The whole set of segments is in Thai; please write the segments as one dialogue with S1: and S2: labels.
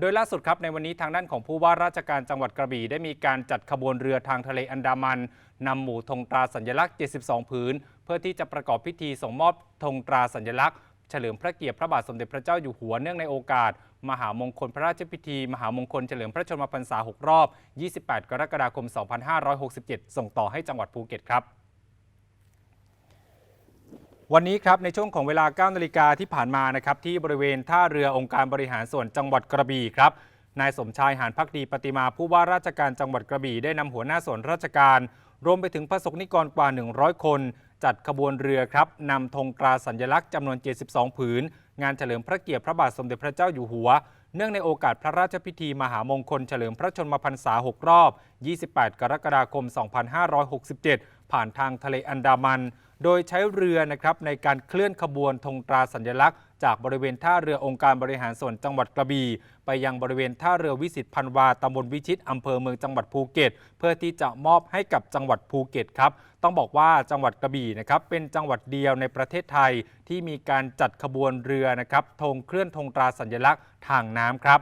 S1: โดยล่าสุดครับในวันนี้ทางด้านของผู้ว่าราชการจังหวัดกระบี่ได้มีการจัดขบวนเรือทางทะเลอันดามันนำหมู่ธงตราสัญลักษณ์ 72 ผืน เพื่อที่จะประกอบพิธีส่งมอบธงตราสัญลักษณ์เฉลิมพระเกียรติพระบาทสมเด็จพระเจ้าอยู่หัวเนื่องในโอกาส มหามงคลพระราชพิธี มหามงคลเฉลิมพระชนมพรรษา 6 รอบ 28 กรกฎาคม 2567 ส่งต่อให้จังหวัดภูเก็ตครับ วันนี้ครับในช่วงของเวลา 9 นาฬิกาที่ผ่านมานะครับที่บริเวณท่าเรือองค์การบริหารส่วนจังหวัดกระบี่ครับนายสมชายหานพักดีปฏิมาผู้ว่าราชการจังหวัดกระบี่ได้นำหัวหน้าส่วนราชการ รวมไปถึงประสบนิกรกว่า 100 คน จัดขบวนเรือครับนำธงตราสัญลักษณ์จำนวน 72 ผืน งานเฉลิมพระเกียรติพระบาทสมเด็จพระเจ้าอยู่หัว เนื่องในโอกาสพระราชพิธีมหามงคลเฉลิมพระชนมพรรษา 6 รอบ 28 กรกฎาคม 2567 ผ่านทางทะเลอันดามัน โดยใช้เรือนะครับในการเคลื่อนขบวนธงตราสัญลักษณ์ จากบริเวณท่าเรือองค์การบริหารส่วนจังหวัดกระบี่ไปยังบริเวณท่าเรือวิสิตพันวาตำบลวิชิตอำเภอเมืองจังหวัดภูเก็ต เพื่อที่จะมอบให้กับจังหวัดภูเก็ตครับต้องบอกว่าจังหวัดกระบี่นะครับเป็นจังหวัดเดียวในประเทศไทยที่มีการจัดขบวนเรือนะครับธงเคลื่อนธงตราสัญลักษณ์ทางน้ำครับ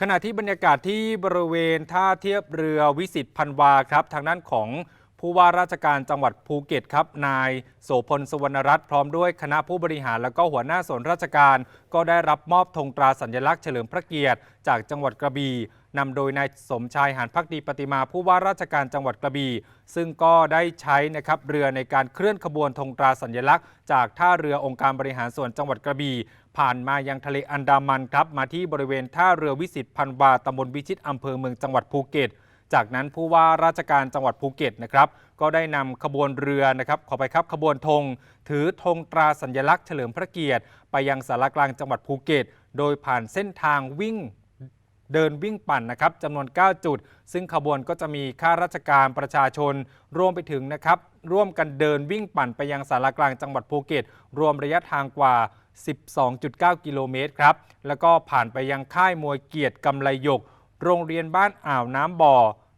S1: ขณะที่บรรยากาศที่บริเวณท่าเทียบเรือวิสิตพันวาครับทางด้านของ ผู้ว่าราชการจังหวัดภูเก็ตครับ นายโสพลสุวรรณรัตน์พร้อมด้วยคณะผู้บริหารและก็หัวหน้าส่วนราชการ ก็ได้รับมอบธงตราสัญลักษณ์เฉลิมพระเกียรติ จากจังหวัดกระบี่นำโดยนายสมชายหานพักดีปฏิมาผู้ว่าราชการจังหวัดกระบี่ซึ่งก็ได้ใช้นะครับเรือในการเคลื่อนขบวนธงตราสัญลักษณ์ จากท่าเรือองค์การบริหารส่วนจังหวัดกระบี่ผ่านมายังทะเลอันดามันครับมาที่บริเวณท่าเรือวิสิตพันวาตำบลวิชิตอำเภอเมืองจังหวัดภูเก็ต จากนั้นผู้ว่าราชการจังหวัดภูเก็ตนะครับก็ได้นำขบวนเรือนะครับขอไปครับขบวนธงถือธงตราสัญลักษณ์เฉลิมพระเกียรติ ไปยังสารกลางจังหวัดภูเก็ต โดยผ่านเส้นทางวิ่งเดินวิ่งปั่นนะครับจำนวน 9 จุด ซึ่งขบวนก็จะมีข้าราชการประชาชนรวมไปถึงนะครับ ร่วมกันเดินวิ่งปั่นไปยังสารกลางจังหวัดภูเก็ต รวมระยะทางกว่า 12.9 กิโลเมตรครับ แล้วก็ผ่านไปยังค่ายมวยเกียรติกำไลยก โรงเรียนบ้านอ่าวน้ำบ่อ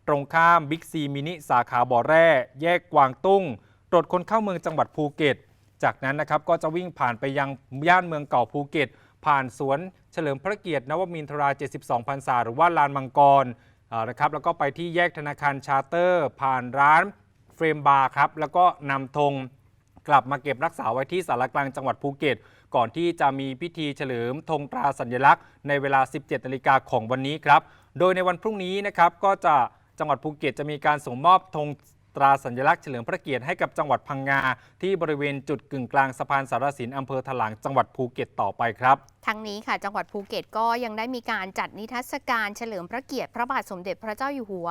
S1: ตรงข้ามบิ๊กซีมินิสาขาบ่อแร่ แยกกวางตุ้ง ตรวจคนเข้าเมืองจังหวัดภูเก็ต จากนั้นนะครับก็จะวิ่งผ่านไปยังย่านเมืองเก่าภูเก็ต ผ่านสวนเฉลิมพระเกียรตินวมินทรา 72พรรษาหรือว่าลานมังกรนะครับแล้วก็ไปที่แยกธนาคารชาร์เตอร์ ผ่านร้านเฟรมบาร์ครับแล้วก็นำธงกลับมาเก็บรักษาไว้ที่สารกลางจังหวัดภูเก็ต ก่อนที่จะมีพิธีเฉลิมธงตราสัญลักษณ์ในเวลา 17นาฬิกาของวันนี้ครับ โดยในวันพรุ่งนี้นะครับก็จะ จังหวัดภูเก็ตจะมีการส่งมอบธงตราสัญลักษณ์เฉลิมพระเกียรติให้กับจังหวัดพังงา ที่บริเวณจุดกึ่งกลางสะพานสารสินอำเภอถลางจังหวัดภูเก็ตต่อไปครับ
S2: ทั้งนี้ค่ะจังหวัดภูเก็ตก็ยังได้มีการจัดนิทรรศการเฉลิมพระเกียรติพระบาทสมเด็จพระเจ้าอยู่หัว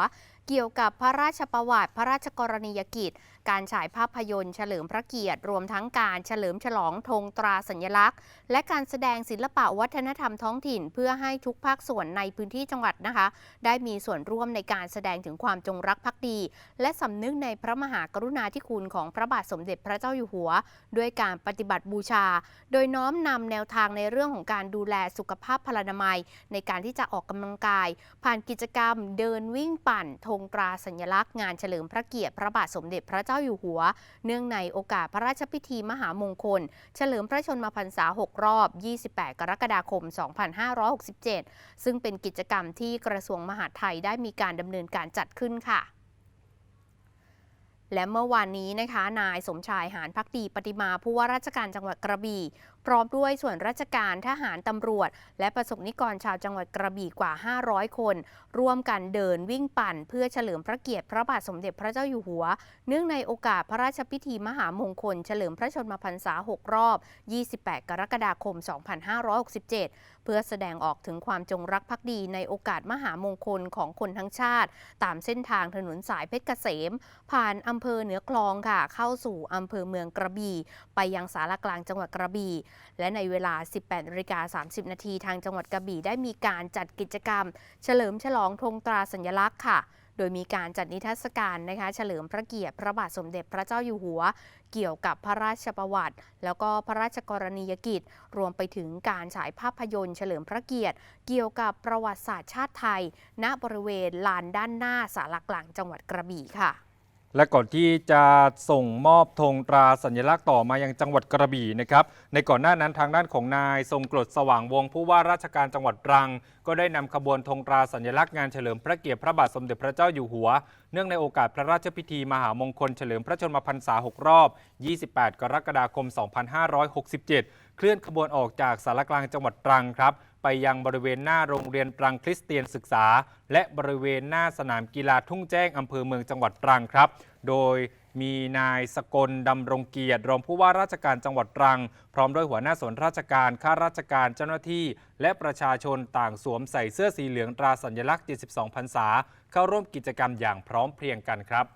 S2: เกี่ยวกับพระราชประวัติ พระราชกรณียกิจ การฉายภาพยนตร์เฉลิมพระเกียรติ รวมทั้งการเฉลิมฉลองธงตราสัญลักษณ์ และการแสดงศิลปะวัฒนธรรมท้องถิ่น เพื่อให้ทุกภาคส่วนในพื้นที่จังหวัดนะคะ ได้มีส่วนร่วมในการแสดงถึงความจงรักภักดี และสำนึกในพระมหากรุณาธิคุณของพระบาทสมเด็จพระเจ้าอยู่หัว ด้วยการปฏิบัติบูชา โดยน้อมนำแนวทางในเรื่องของการดูแลสุขภาพพลานามัย ในการที่จะออกกำลังกาย ผ่านกิจกรรมเดินวิ่งปั่นธงตราสัญลักษณ์งานเฉลิมพระเกียรติพระบาทสมเด็จพระเจ้าอยู่หัว เนื่องในโอกาสพระราชพิธีมหามงคล เฉลิมพระชนมพรรษา 6 รอบ 28 กรกฎาคม 2567 ซึ่งเป็นกิจกรรมที่กระทรวงมหาดไทยได้มีการดำเนินการจัดขึ้นค่ะและเมื่อวานนี้นะคะ นายสมชายหานพักดีปฏิมาผู้ว่าราชการจังหวัดกระบี่ พร้อมด้วยส่วนราชการทหารตำรวจ และประสบนิกรชาวจังหวัดกระบี่กว่า 500 คน ร่วมกันเดินวิ่งปั่น เพื่อเฉลิมพระเกียรติพระบาทสมเด็จพระเจ้าอยู่หัว เนื่องในโอกาสพระราชพิธีมหามงคล เฉลิมพระชนมพรรษา 6 รอบ 28 กรกฎาคม 2567 เพื่อแสดงออกถึงความจงรักภักดีในโอกาสมหามงคลของคนทั้งชาติ ตามเส้นทางถนนสายเพชรเกษม ผ่านอำเภอเหนือคลองค่ะ เข้าสู่อำเภอเมืองกระบี่ ไปยังสารกลางจังหวัดกระบี่และในเวลา 18นาฬิกา30 นาทีทางจังหวัดกระบี่ได้มีการจัดกิจกรรม เฉลิมฉลองธงตราสัญลักษณ์ค่ะ โดยมีการจัดนิทรรศการนะคะเฉลิมพระเกียรติพระบาทสมเด็จพระเจ้าอยู่หัว เกี่ยวกับพระราชประวัติ แล้วก็พระราชกรณียกิจ รวมไปถึงการฉายภาพยนตร์เฉลิมพระเกียรติ เกี่ยวกับประวัติศาสตร์ชาติไทย ณบริเวณลานด้านหน้าสารกลางจังหวัดกระบี่ค่ะ
S1: และก่อนที่จะส่งมอบธงตราสัญลักษณ์ต่อมายังจังหวัดกระบี่นะครับ ในก่อนหน้านั้นทางด้านของนาย ทรงกรดสว่างวงผู้ว่าราชการจังหวัดตรัง ก็ได้นำขบวนธงตราสัญลักษณ์งานเฉลิมพระเกียรติพระบาทสมเด็จพระเจ้าอยู่หัว เนื่องในโอกาสพระราชพิธีมหามงคลเฉลิมพระชนมพรรษา 6 รอบ 28 กรกฎาคม 2567 เคลื่อนขบวนออกจากสารกลางจังหวัดตรังครับ ไปยังบริเวณหน้าโรงเรียนตรังคริสเตียนศึกษา และบริเวณหน้าสนามกีฬาทุ่งแจ้งอำเภอเมืองจังหวัดตรังครับ โดยมีนายสกลดำรงเกียรติรองผู้ว่าราชการจังหวัดตรัง พร้อมด้วยหัวหน้าส่วนราชการข้าราชการเจ้าหน้าที่ และประชาชนต่างสวมใส่เสื้อสีเหลืองตราสัญลักษณ์ 72พรรษาเข้าร่วมกิจกรรมอย่างพร้อมเพรียงกันครับ